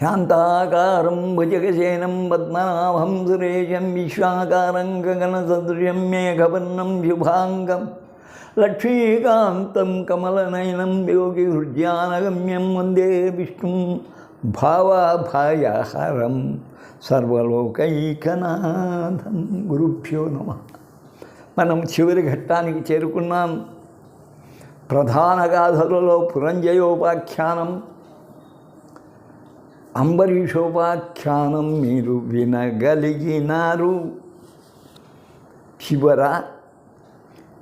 శాంతాకారం భుజగశేనం పద్మనాభం సురేశం విశ్వాకారం గగనసదృశం మేఘవర్ణం శుభాంగం లక్ష్మీకాంతం కమలనయనం యోగి హృద్యానగమ్యం వందే విష్ణుం భావాభాయహరం సర్వలోకైకనాథం గురుభ్యో నమ. మనం చివరి ఘట్టానికి చేరుకున్నాం. ప్రధాన గాథలలో పురంజయోపాఖ్యానం అంబరీషోపాఖ్యానం మీరు వినగలిగినారు. చివర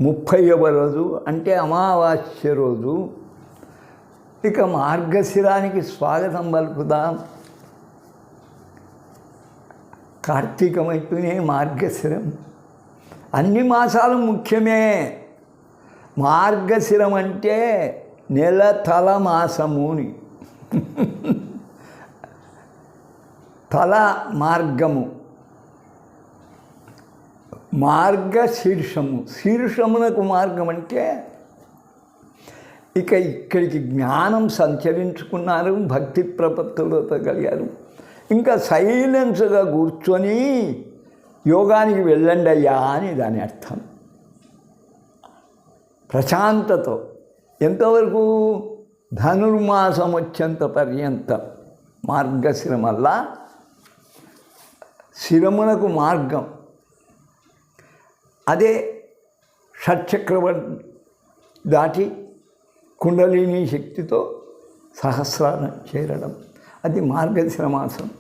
ముప్పైవ రోజు అంటే అమావాస్య రోజు. ఇక మార్గశిరానికి స్వాగతం పలుకుదాం. కార్తీకమైతేనే మార్గశిరం. అన్ని మాసాలు ముఖ్యమే. మార్గశిరం అంటే నెల తల మాసముని తల మార్గము. మార్గ శీర్షము శీర్షమునకు మార్గం అంటే ఇక ఇక్కడికి జ్ఞానం సంచరించుకున్నారు భక్తి ప్రపత్తులతో కలిగారు. ఇంకా సైలెన్స్గా కూర్చొని యోగానికి వెళ్ళండి అయ్యా అని దాని అర్థం. ప్రశాంతతో. ఎంతవరకు? ధనుర్మాసం వచ్చేంత పర్యంతం. మార్గశిరమల్లా శిరమునకు మార్గం. అదే షట్చక్రవర్తి దాటి కుండలిని శక్తితో సహస్రాన్ని చేరడం. అది మార్గశిర మాసం.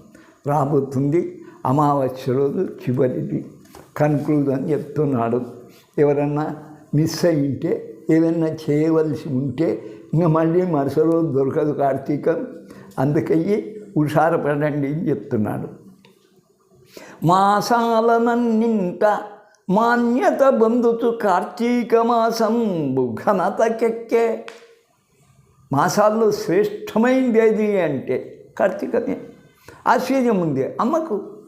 రాబోతుంది అమావాస్య రోజు చివరిది. కన్క్లూజన్ చెప్తున్నాడు. ఎవరన్నా మిస్ అయి ఉంటే ఏదన్నా చేయవలసి ఉంటే ఇంకా మళ్ళీ మరుస రోజు దొరకదు కార్తీకం. అందుకయ్యి హుషారపడండి అని చెప్తున్నాడు. మాసాలనన్నింట మాన్యత బంధుతు కార్తీక మాసం ఘనతకెక్కే మాసాల్లో శ్రేష్టమైంది ఏది అంటే కార్తీకమే. ఆశ్చర్యం ఉంది అమ్మకు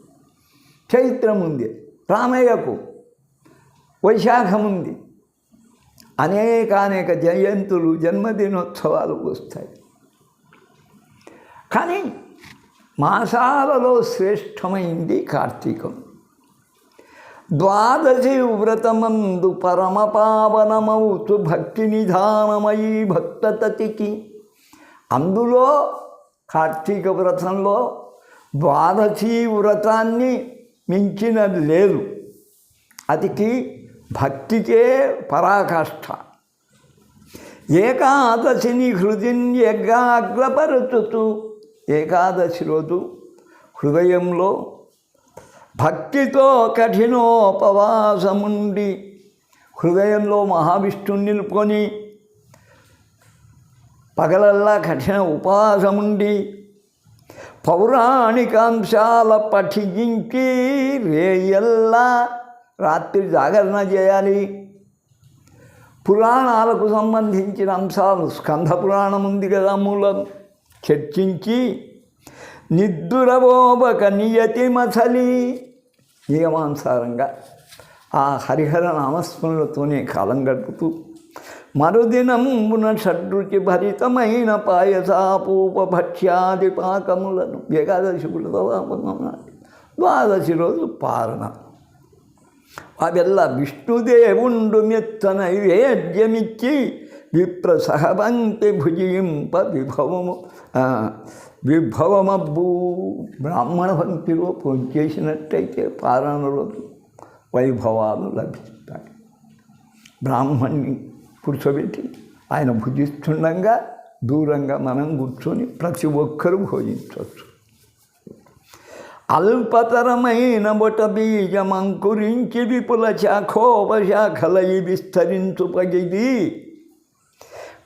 చైత్రం ఉంది రామయ్యకు వైశాఖం ఉంది. అనేకానేక జయంతులు జన్మదినోత్సవాలు వస్తాయి. కానీ మాసాలలో శ్రేష్టమైంది కార్తీకం. ద్వాదశి వ్రతమందు పరమపావనమౌతు భక్తి నిధానమయీ భక్తతతికి. అందులో కార్తీక వ్రతంలో ద్వాదశి వ్రతాన్ని మించినది లేదు. అతికి భక్తికే పరాకాష్ఠ ఏకాదశిని హృదిన్ ఏకాగ్రపరచుతూ ఏకాదశి రోజు హృదయంలో భక్తితో కఠినోపవాసముండి హృదయంలో మహావిష్ణుని నిలుపుకొని పగలల్లా కఠిన ఉపవాసముండి పౌరాణికాంశాల పఠించి రేయల్లా రాత్రి జాగరణ చేయాలి. పురాణాలకు సంబంధించిన అంశాలు స్కంధ పురాణం ఉంది కదా మూలం. చర్చించి నిద్దురవోబక నియతి మసలి నియమానుసారంగా ఆ హరిహర నామస్మరణతోనే కాలం గడుపుతూ మరుదినంబున షడ్రుచి భరితమైన పాయసాపూప భక్ష్యాది పాకములను ఏకాదశి ద్వాదశి రోజు పారణ. అవెల్ల విష్ణుదేవుండు మెత్తన వేద్యమిచ్చి విప్ర సహవంతి భుజింప విభవము. విభవమబ్బు బ్రాహ్మణ భక్తిలో చేసినట్టయితే పారాయణ వైభవాలు లభిస్తాయి. బ్రాహ్మణ్ణి కూర్చోబెట్టి ఆయన భుజిస్తుండగా దూరంగా మనం కూర్చొని ప్రతి ఒక్కరూ భోజించవచ్చు. అల్పతరమైన బొట బీజమంకురించి విపుల శాఖోపశాఖలయి విస్తరించుపగిది.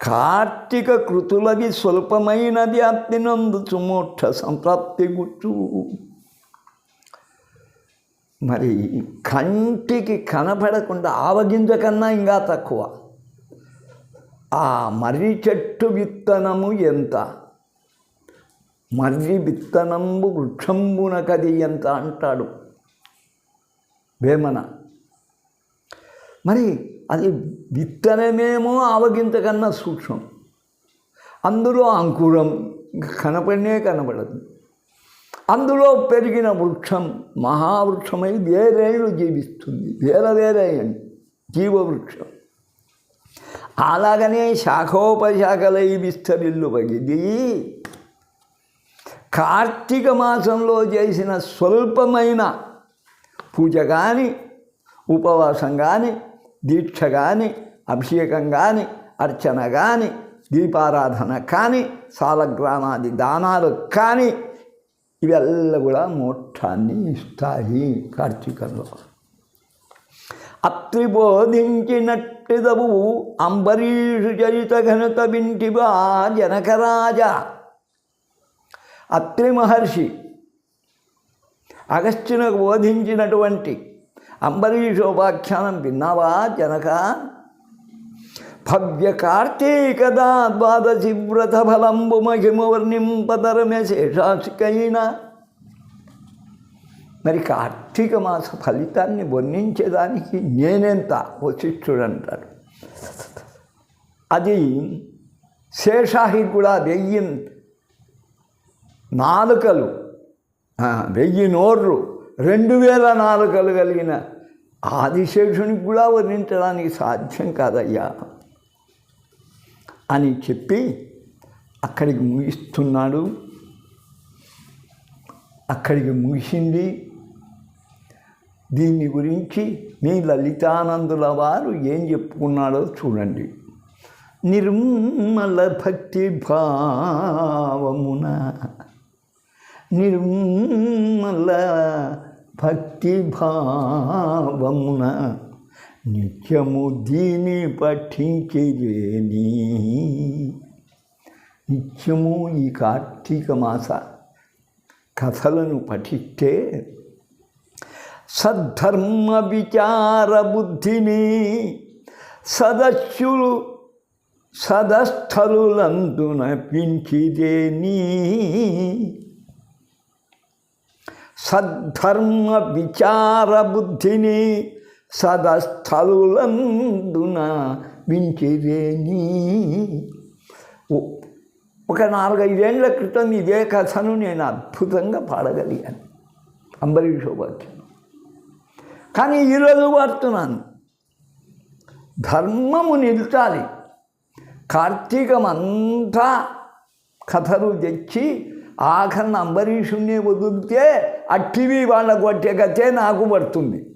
కార్తీక కృతులది స్వల్పమైనది అత్తినందు చుమోక్ష సంప్రాప్తి గుచ్చు. మరి కంటికి కనపడకుండా ఆవగింజ కన్నా ఇంకా తక్కువ. ఆ మర్రి చెట్టు విత్తనము ఎంత? మర్రి విత్తనంబు వృక్షంబున కది ఎంత అంటాడు? వేమన. మరి అది విత్తనమేమో ఆవగింత కన్నా సూక్ష్మం. అందులో అంకురం కనపడినే కనపడదు. అందులో పెరిగిన వృక్షం మహావృక్షమై వేరేళ్ళు జీవిస్తుంది. వేల వేరే జీవవృక్షం. అలాగనే శాఖోపశాఖలై విస్తరిల్లు ఇది కార్తీక మాసంలో చేసిన స్వల్పమైన పూజ కానీ ఉపవాసం కానీ దీక్ష కానీ అభిషేకం కానీ అర్చన కానీ దీపారాధన కానీ సాలగ్రామాది దానాలు కానీ ఇవెల్ల కూడా మోక్షాన్ని ఇస్తాయి కార్తీకంలో. అత్రి బోధించినట్టుదవు అంబరీషు చరిత ఘనత వింటివా జనకరాజ. అత్రి మహర్షి అగస్త్యునకు బోధించినటువంటి అంబరీషోపాఖ్యానం విన్నావా జనక? భవ్య కార్తీకదా ద్వాదశి వ్రత ఫలంబు మహిమ వర్ణింపదరమే మరి కార్తీక మాస ఫలితాన్ని వర్ణించేదానికి నేనెంత వశిష్ఠుడు అంటాడు అది శేషాహి కూడా వెయ్యి నాలుకలు వెయ్యి నోర్లు రెండు వేల నాలుకలు కలిగిన ఆదిశేషునికి కూడా వర్ణించడానికి సాధ్యం కాదయ్యా అని చెప్పి అక్కడికి ముగిస్తున్నాడు. అక్కడికి ముగిసింది. దీన్ని గురించి మీ లలితానందుల వారు ఏం చెప్పుకున్నాడో చూడండి. నిర్మల భక్తి భావమున నిర్మల భక్తి భావమున నిత్యము దీని పఠించలేని నిత్యము ఈ కార్తీక మాస కథలను పఠిస్తే సద్ధర్మ విచార బుద్ధిని సదస్సులు సదస్థలులందున పించిదేని సద్ధర్మ విచార బుద్ధిని సదస్థలులందున వించిరేని. ఓ- ఒక నాలుగైదేళ్ళ క్రితం ఇదే కథను నేను అద్భుతంగా పాడగలిగాను. అంబరీషోపాఖ్యానం కానీ ఈరోజు వాడుతున్నాను. ధర్మము నిలిచాలి కార్తీకమంతా కథలు తెచ్చి ఆఖరణ అంబరీషుణ్ణి వదిలితే ఆ టీవీ వాళ్ళ కొట్టే కథే నాకు పడుతుంది.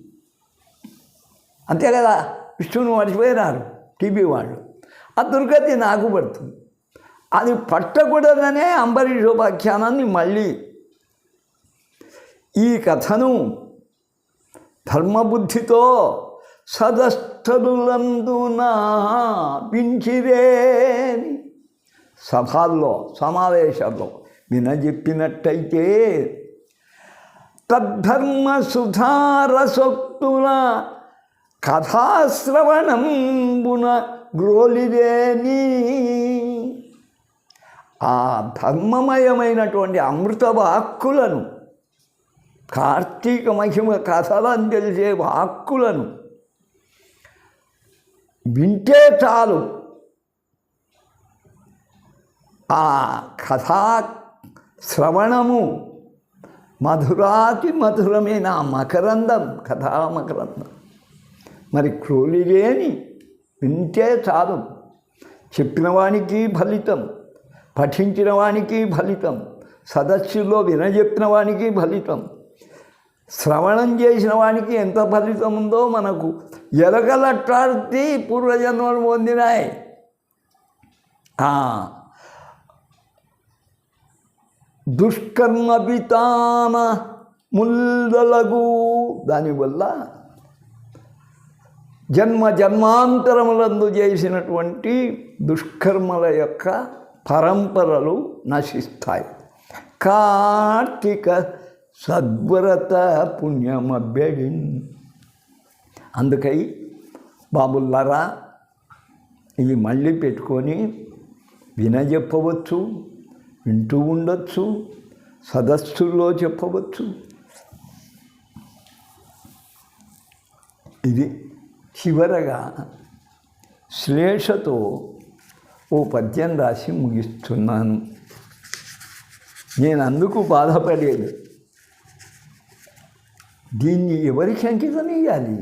అంతే కదా? విష్ణువుని మర్చిపోయినారు టీవీ వాళ్ళు. ఆ దుర్గతి నాకు పడుతుంది. అది పట్టకూడదనే అంబరీషోపాఖ్యానాన్ని మళ్ళీ ఈ కథను ధర్మబుద్ధితో సదస్థలులందున పించిరేని సభల్లో సమావేశాల్లో వినజెప్పినట్టయితే తద్ధర్మ సుధారసొక్తుల కథాశ్రవణంబున గ్రోలిదేని ఆ ధర్మమయమైనటువంటి అమృత వాక్కులను కార్తీక మహిమ కథలను తెలిసే వాక్కులను వింటే చాలు. ఆ కథా శ్రవణము. మధురాతి మధురమైన మకరందం కథా మకరందం. మరి క్రోలిలేని వింటే చాలు. చెప్పిన వానికి ఫలితం పఠించిన వానికి ఫలితం సదస్సులో వినజెప్పిన వానికి ఫలితం శ్రవణం చేసిన వానికి ఎంత ఫలితం ఉందో మనకు ఎలకలట్లాడితే పూర్వజన్మలు పొందినాయి. దుష్కర్మ పితామ ముల్లలగు దానివల్ల జన్మ జన్మాంతరములందు చేసినటువంటి దుష్కర్మల యొక్క పరంపరలు నశిస్తాయి. కార్తీక సద్వ్రత పుణ్యమభ్యడిన్ అందుకై బాబుల్లారా ఇవి మళ్ళీ పెట్టుకొని వినజెప్పవచ్చు. వింటూ ఉండొచ్చు సదస్సుల్లో చెప్పవచ్చు. ఇది చివరగా శ్లేషతో ఓ పద్యం రాసి ముగిస్తున్నాను. నేను అందుకు బాధపడేది దీన్ని ఎవరికి అంకితం ఇవ్వాలి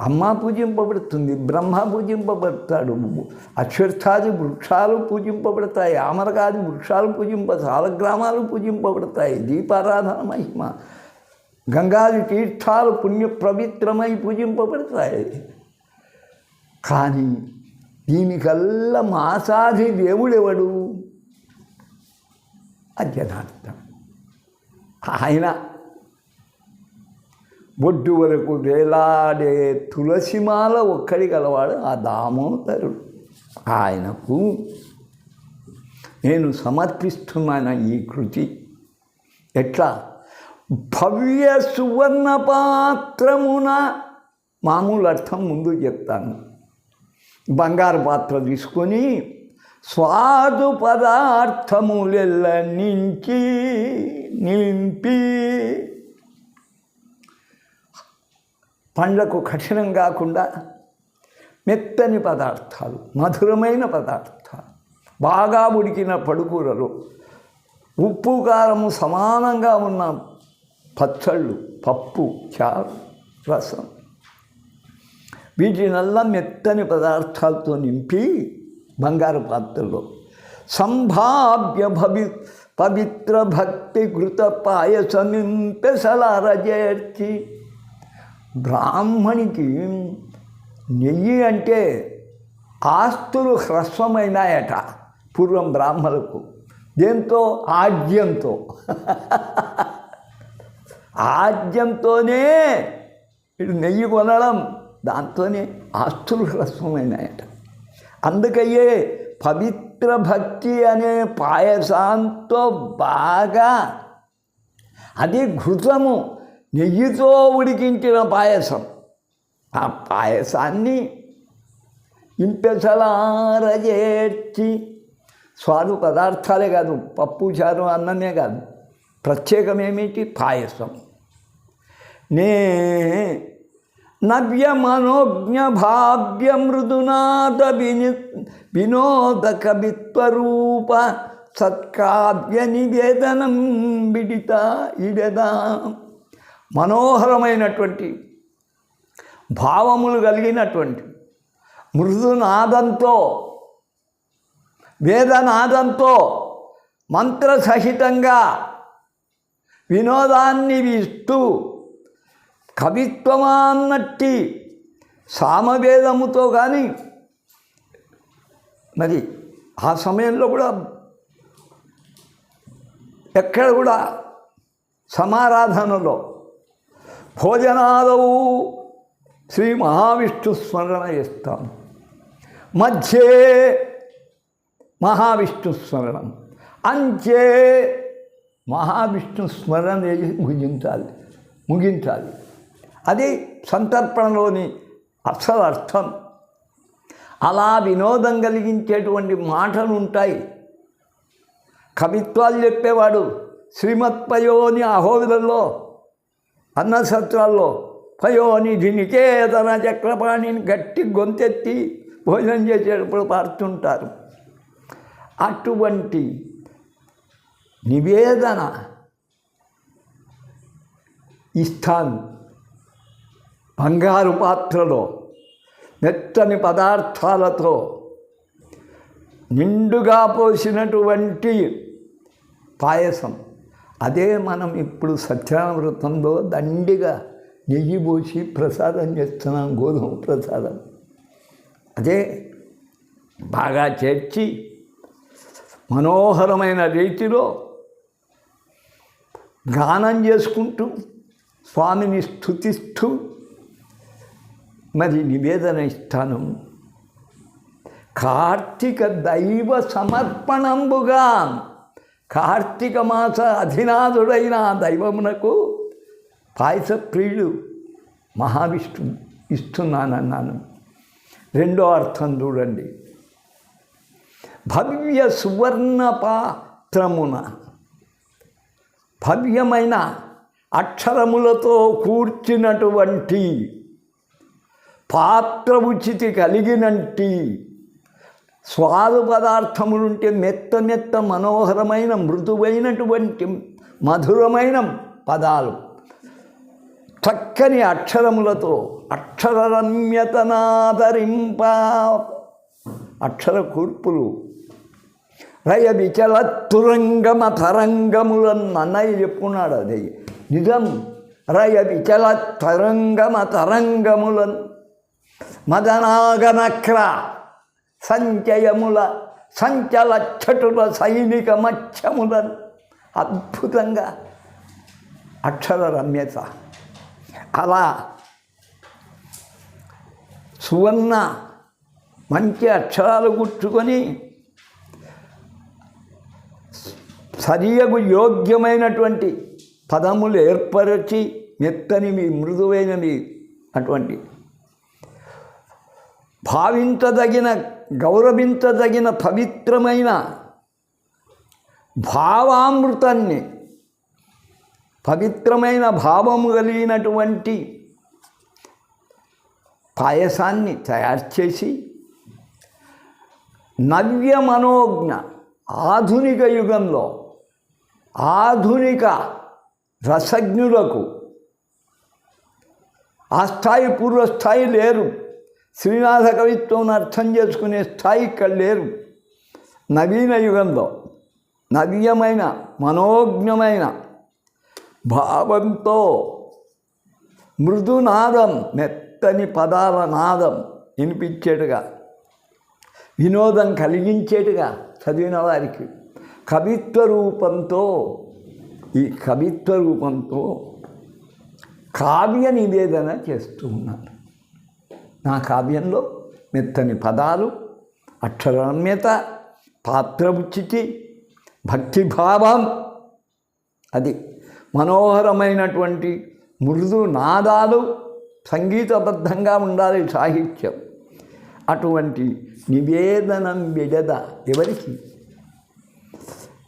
అమ్మ పూజింపబడుతుంది బ్రహ్మ పూజింపబడతాడు. అక్షర్థాది వృక్షాలు పూజింపబడతాయి ఆమరకాది వృక్షాలు పూజింప సాలగ్రామాలు పూజింపబడతాయి దీపారాధన మహిమ గంగాది తీర్థాలు పుణ్య పవిత్రమై పూజింపబడతాయి. కానీ దీనికల్లా మాసాది దేవుడెవడు? అజనార్థం ఆయన బొడ్డు వరకు వేలాడే తులసిమాల ఒక్కడి గలవాడు ఆ దామోదరుడు. ఆయనకు నేను సమర్పిస్తున్నాను ఈ కృతి. ఎట్లా? భవ్య సువర్ణ పాత్రమున మామూలు అర్థం ముందు చెప్తాను. బంగారు పాత్ర తీసుకొని స్వాదు పదార్థములెల్ల నుంచి నింపి పండ్లకు కఠినం కాకుండా మెత్తని పదార్థాలు మధురమైన పదార్థాలు బాగా ఉడికిన పడుకూరలు ఉప్పు కారము సమానంగా ఉన్న పచ్చళ్ళు పప్పు చారు రసం. వీటినల్లా మెత్తని పదార్థాలతో నింపి బంగారు పాత్రలో. సంభావ్య భవి పవిత్ర భక్తి కృత పాయసమింపెసలారజేర్చి బ్రాహ్మణికి నెయ్యి అంటే ఆస్తులు హ్రస్వమైనాయట పూర్వం బ్రాహ్మణులకు. దేంతో? ఆజ్యంతో. ఆజ్యంతోనే ఇటు నెయ్యి కొనడం దాంతోనే ఆస్తులు హ్రస్వమైనాయట. అందుకయ్యే పవిత్ర భక్తి అనే పాయసాంతో బాగా అది ఘృతము. నెయ్యితో ఉడికించిన పాయసం. ఆ పాయసాన్ని ఇంపెసలారజేర్చి స్వాదు పదార్థాలే కాదు పప్పు చారు అన్నమే కాదు ప్రత్యేకమేమిటి? పాయసం. నే నవ్య మనోజ్ఞ భావ్య మృదునాథ విని వినోద కవిత్వరూప సత్కావ్య నివేదనం విడిత ఇడదా మనోహరమైనటువంటి భావములు కలిగినటువంటి మృదునాదంతో వేదనాదంతో మంత్రసహితంగా వినోదాన్ని ఇస్తూ కవిత్వమాన్నట్టి సామవేదముతో కానీ మరి ఆ సమయంలో కూడా ఎక్కడ కూడా సమారాధనలో భోజనాదవు శ్రీ మహావిష్ణు స్మరణ చేస్తాం. మధ్యే మహావిష్ణు స్మరణం అంచే మహావిష్ణు స్మరణ ముగించాలి ముగించాలి. అది సంతర్పణలోని అసలు అర్థం. అలా వినోదం కలిగించేటువంటి మాటలు ఉంటాయి. కవిత్వాలు చెప్పేవాడు శ్రీమత్పయోని అహోవిలలో అన్న సత్రాల్లో పయోనిధి నికేతన చక్రపాణిని గట్టి గొంతెత్తి భోజనం చేసేటప్పుడు పాడుతుంటారు. అటువంటి నివేదన ఇస్తాను బంగారు పాత్రలో మెత్తని పదార్థాలతో నిండుగా పోసినటువంటి పాయసం. అదే మనం ఇప్పుడు సత్యామృతంలో దండిగా నెయ్యి పోసి ప్రసాదం చేస్తున్నాం గోధుమ ప్రసాదం. అదే బాగా చేర్చి మనోహరమైన రీతిలో గానం చేసుకుంటూ స్వామిని స్థుతిస్తూ మరి నివేదన ఇస్తాను. కార్తీక దైవ సమర్పణంబుగా కార్తీక మాస అధినాథుడైన దైవమునకు పాయస ప్రియుడు మహావిష్ణు ఇస్తున్నానన్నాను. రెండో అర్థం చూడండి. భవ్య సువర్ణ పాత్రమున భవ్యమైన అక్షరములతో కూర్చినటువంటి పాత్ర ఉచితి కలిగినంటి స్వాదు పదార్థములుంటే మెత్త మెత్త మనోహరమైన మృదువైనటువంటి మధురమైన పదాలు. చక్కని అక్షరములతో అక్షరరమ్యతనాదరింప అక్షర కూర్పులు. రయ విచల తురంగమ తరంగములన్ అన్నయ్య చెప్పుకున్నాడు అది. నిజం రయ విచల తరంగమ తరంగములన్ మదనాగనక్ర సంచయముల సంచలచ్చటుల సైనిక మత్స్యములను అద్భుతంగా అక్షర రమ్యత అలా సువర్ణ మంచి అక్షరాలు గుర్చుకొని సరియగు యోగ్యమైనటువంటి పదములు ఏర్పరచి మీ మృదువైనవి అటువంటి భావించదగిన గౌరవించదగిన పవిత్రమైన భావామృతాన్ని పవిత్రమైన భావము కలిగినటువంటి పాయసాన్ని తయారు చేసి నవ్య మనోజ్ఞ ఆధునిక యుగంలో ఆధునిక రసజ్ఞులకు ఆ స్థాయి పూర్వస్థాయి లేరు. శ్రీనాథ కవిత్వం అర్థం చేసుకునే స్థాయి ఇక్కడ లేరు. నవీన యుగంలో నవ్యమైన మనోజ్ఞమైన భావంతో మృదునాదం మెత్తని పదాల నాదం వినిపించేట్టుగా వినోదం కలిగించేట్టుగా చదివిన వారికి కవిత్వ రూపంతో ఈ కవిత్వ రూపంతో కావ్య నివేదన చేస్తూ ఉన్నారు. నా కావ్యంలో మెత్తని పదాలు అక్షరమ్యత పాత్రముచితి భక్తిభావం. అది మనోహరమైనటువంటి మృదు నాదాలు సంగీతబద్ధంగా ఉండాలి సాహిత్యం. అటువంటి నివేదనం విడద ఎవరికి?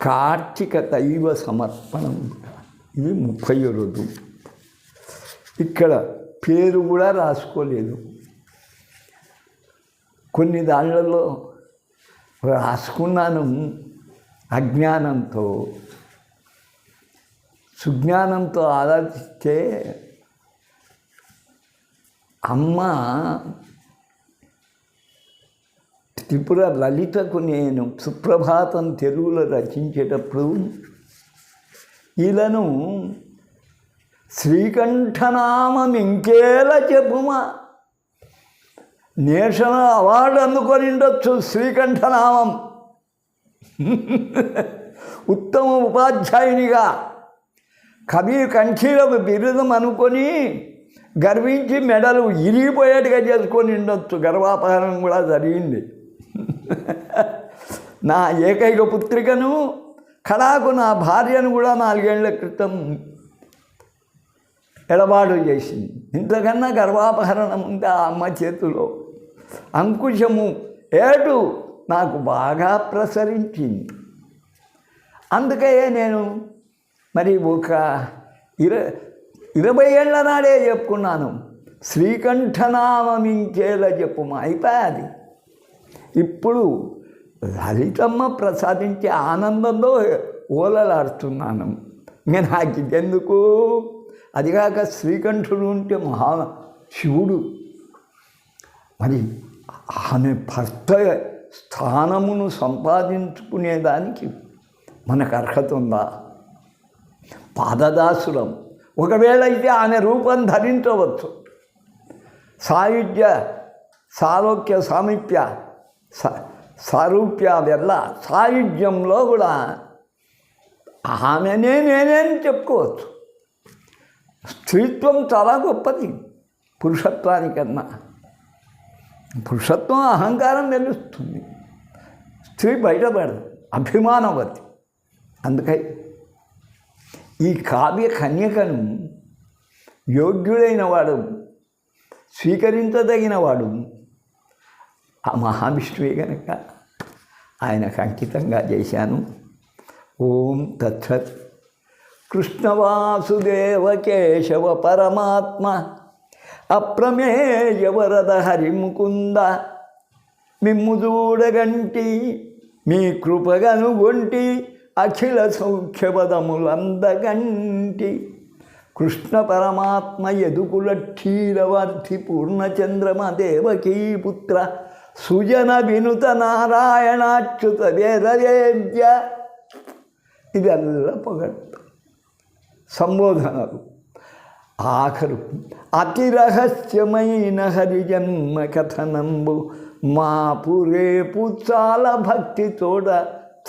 కార్తీక దైవ సమర్పణం. ఇది ముప్పై రోజు ఇక్కడ పేరు కూడా రాసుకోలేదు. కొన్ని దాళ్ళలో రాసుకున్నాను అజ్ఞానంతో. సుజ్ఞానంతో ఆలోచిస్తే అమ్మ త్రిపుర లలితకు నేను సుప్రభాతం తెలుగులో రచించేటప్పుడు ఈలను శ్రీకంఠనామం ఇంకేలా చెప్పుమా నేషనల్ అవార్డు అందుకొని ఉండొచ్చు శ్రీకంఠనామం. ఉత్తమ ఉపాధ్యాయునిగా. కవి కంఠీల బిరుదం అనుకొని గర్వించి మెడలు ఇరిగిపోయేట్టుగా చేసుకొని ఉండొచ్చు. గర్వాపహరణం కూడా జరిగింది. నా ఏకైక పుత్రికను కళాకు నా భార్యను కూడా నాలుగేళ్ళ క్రితం ఎడబాటు చేసింది. ఇంతకన్నా గర్వాపహరణం ఉంది ఆ అమ్మ చేతిలో అంకుశము ఏటు నాకు బాగా ప్రసరించింది. అందుకే నేను మరి ఒక ఇర ఇరవై ఏళ్ళ నాడే చెప్పుకున్నాను. శ్రీకంఠనామమించేలా చెప్పుమా? అయిపోయాది. ఇప్పుడు లలితమ్మ ప్రసాదించే ఆనందంలో ఓలలాడుతున్నాను. నేను నాకు ఇదెందుకు అదిగాక శ్రీకంఠుడు ఉంటే మహా శివుడు మరి ఆమె భర్త స్థానమును సంపాదించుకునేదానికి మనకు అర్హత ఉందా? పాదదాసులం. ఒకవేళ అయితే ఆమె రూపం ధరించవచ్చు. సాయుధ్య సారోక్య సామీప్య స- సారూప్య వెళ్ళ సాయుధ్యంలో కూడా ఆమెనే నేనే అని చెప్పుకోవచ్చు. స్త్రీత్వం చాలా గొప్పది పురుషత్వానికన్నా. పురుషత్వం అహంకారం తెలుస్తుంది స్త్రీ బయటపడదు. అభిమానవతి. అందుకై ఈ కావ్య కన్యకను యోగ్యుడైన వాడు స్వీకరించదగిన వాడు ఆ మహావిష్ణువే కనుక ఆయనకు అంకితంగా చేశాను. ఓం తత్సత్. కృష్ణవాసుదేవ కేశవ పరమాత్మ. అప్రమేయ వరద హరి మిమ్ము చూడగంటి మీ కృపగను ఒంటి అఖిల సౌఖ్యపదములందగంటి. కృష్ణ పరమాత్మ ఎదుకుల క్షీరవర్ధి పూర్ణచంద్రమ దేవకీ పుత్ర సుజన వినుత నారాయణాచ్యుత వేదవేద్య. ఇదెల్ల పొగట్టు సంబోధనలు. ఆఖరు అతి రహస్యమైన హరిజన్మ కథనంబు మా రేపు చాలా భక్తి తోడ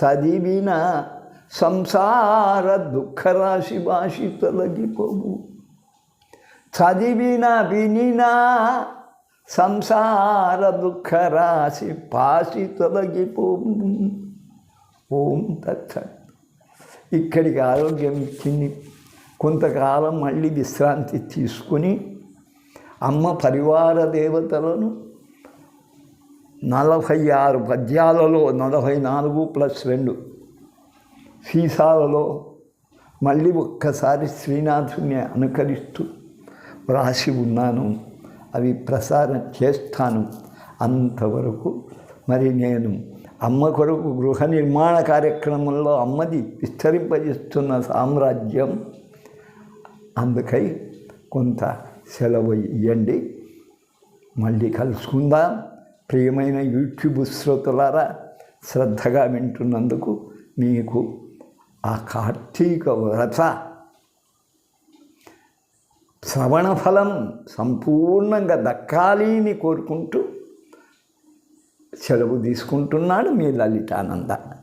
చదివిన సంసార దుఃఖరాశి భాషి తొలగిపోవు. చదివిన వినినా సంసార దుఃఖరాశి పాసి తొలగిపోవు. ఓం తచ్చ ఇక్కడికి ఆరోగ్యం ఇచ్చింది. కొంతకాలం మళ్ళీ విశ్రాంతి తీసుకుని అమ్మ పరివార దేవతలను నలభై ఆరు పద్యాలలో నలభై నాలుగు ప్లస్ రెండు సీసాలలో మళ్ళీ ఒక్కసారి శ్రీనాథుని అనుకరిస్తూ వ్రాసి ఉన్నాను అవి ప్రసారం చేస్తాను అంతవరకు. మరి నేను అమ్మ కొరకు గృహ నిర్మాణ కార్యక్రమంలో అమ్మది విస్తరింపజేస్తున్న సామ్రాజ్యం అందుకై కొంత సెలవు ఇవ్వండి మళ్ళీ కలుసుకుందాం. ప్రియమైన యూట్యూబ్ శ్రోతలారా శ్రద్ధగా వింటున్నందుకు మీకు ఆ కార్తీక వ్రత శ్రవణ ఫలం సంపూర్ణంగా దక్కాలి అని కోరుకుంటూ సెలవు తీసుకుంటున్నాడు మీ లలితానంద.